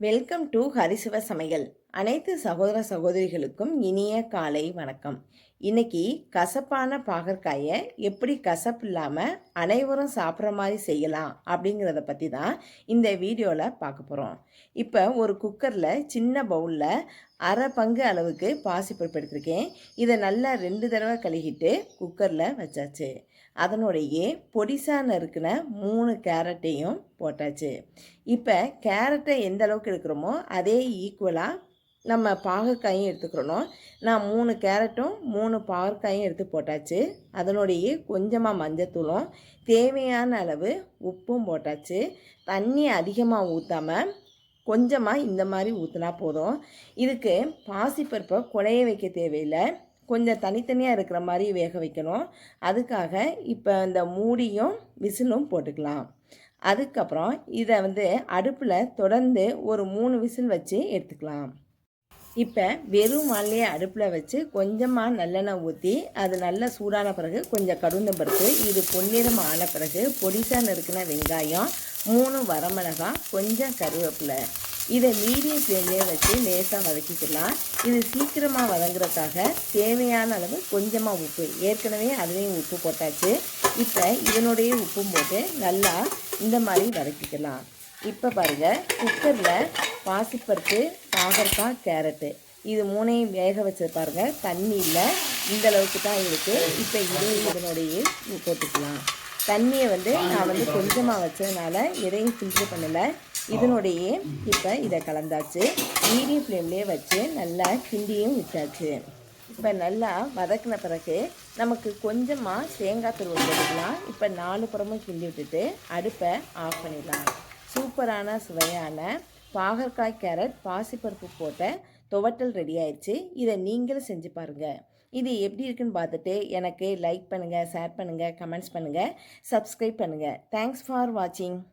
Welcome to ஹரிசிவ சமையல். அனைத்து சகோதர சகோதரிகளுக்கும் இனிய காலை வணக்கம். இன்னைக்கு கசப்பான பாகற்காயை எப்படி கசப்பு இல்லாமல் அனைவரும் சாப்பிட்ற மாதிரி செய்யலாம் அப்படிங்கிறத பற்றி தான் இந்த வீடியோவில் பார்க்க போகிறோம் இப்போ ஒரு குக்கரில் சின்ன பவுலில் அரை பங்கு அளவுக்கு பாசிப்பருப்பு எடுத்திருக்கேன். இதை நல்லா ரெண்டு தடவை கழுகிட்டு குக்கரில் வச்சாச்சு. அதனுடைய பொடிசாக நறுக்கின மூணு கேரட்டையும் போட்டாச்சு. இப்போ கேரட்டை எந்த அளவுக்கு எடுக்கிறோமோ அதே ஈக்குவலாக நம்ம பாகற்காயும் எடுத்துக்கிறணும். நான் மூணு கேரட்டும் மூணு பாகற்காயும் எடுத்து போட்டாச்சு. அதனுடைய கொஞ்சமாக மஞ்சத்தூளும் தேவையான அளவு உப்பும் போட்டாச்சு. தண்ணி அதிகமாக ஊற்றாமல் கொஞ்சமாக இந்த மாதிரி ஊற்றினா போதும். இதுக்கு பாசிப்பருப்பை குழைய வைக்க தேவையில்லை. கொஞ்சம் தனித்தனியாக இருக்கிற மாதிரி வேக வைக்கணும். அதுக்காக இப்போ இந்த மூடியும் விசிலும் போட்டுக்கலாம். அதுக்கப்புறம் இதை வந்து அடுப்பில் தொடர்ந்து ஒரு மூணு விசில் வச்சு எடுத்துக்கலாம். இப்போ வெறும் மல்லியை அடுப்பில் வச்சு கொஞ்சமாக நல்லெண்ணெய் ஊற்றி அது நல்லா சூடான பிறகு கொஞ்சம் கடுந்த பருப்பு இது பொன்னிறம் ஆன பிறகு பொடிசாக நறுக்கின வெங்காயம் மூணு வரமிளகாய் கொஞ்சம் கருவேப்பிலை. இதை மீடியம் ஃப்ளேம்லேயே வச்சு லேசாக வதக்கிக்கலாம். இது சீக்கிரமாக வதங்குறதுக்காக தேவையான அளவு கொஞ்சமாக உப்பு. ஏற்கனவே அதுலேயும் உப்பு போட்டாச்சு. இப்போ இதனுடைய உப்பும் போட்டு நல்லா இந்த மாதிரி வதக்கிக்கலாம். இப்போ பாருங்கள் குக்கரில் பாசிப்பருப்பு பாகற்காய் கேரட்டு இது மூணையும் வேக வச்சு பாருங்கள் தண்ணியில் இந்த அளவுக்கு தான் இருக்குது இப்போ இதையும் இதனுடைய போட்டுக்கலாம். தண்ணியை வந்து நான் வந்து கொஞ்சமாக வச்சதுனால எதையும் ஃபில்ட்ரு பண்ணலை. இதனுடைய இப்போ இதை கலந்தாச்சு. மீடியம் ஃப்ளேம்லேயே வச்சு நல்லா கிண்டியும் விட்டாச்சு. இப்போ நல்லா வதக்கின பிறகு நமக்கு கொஞ்சமாக தேங்காய் துருவல் போட்டுக்கலாம். இப்போ நாலு புறமும் கிண்டி விட்டுட்டு அடுப்பை ஆஃப் பண்ணிடலாம். சூப்பரான சுவையான பாகற்காய் கேரட் பாசிப்பருப்பு போட்ட துவட்டல் ரெடி ஆயிடுச்சு. இதை நீங்களும் செஞ்சு பாருங்கள் இது எப்படி இருக்குன்னு பார்த்துட்டு எனக்கு லைக் பண்ணுங்கள் ஷேர் பண்ணுங்கள் கமெண்ட்ஸ் பண்ணுங்கள் சப்ஸ்கிரைப் பண்ணுங்கள் தேங்க்ஸ் ஃபார் வாட்சிங்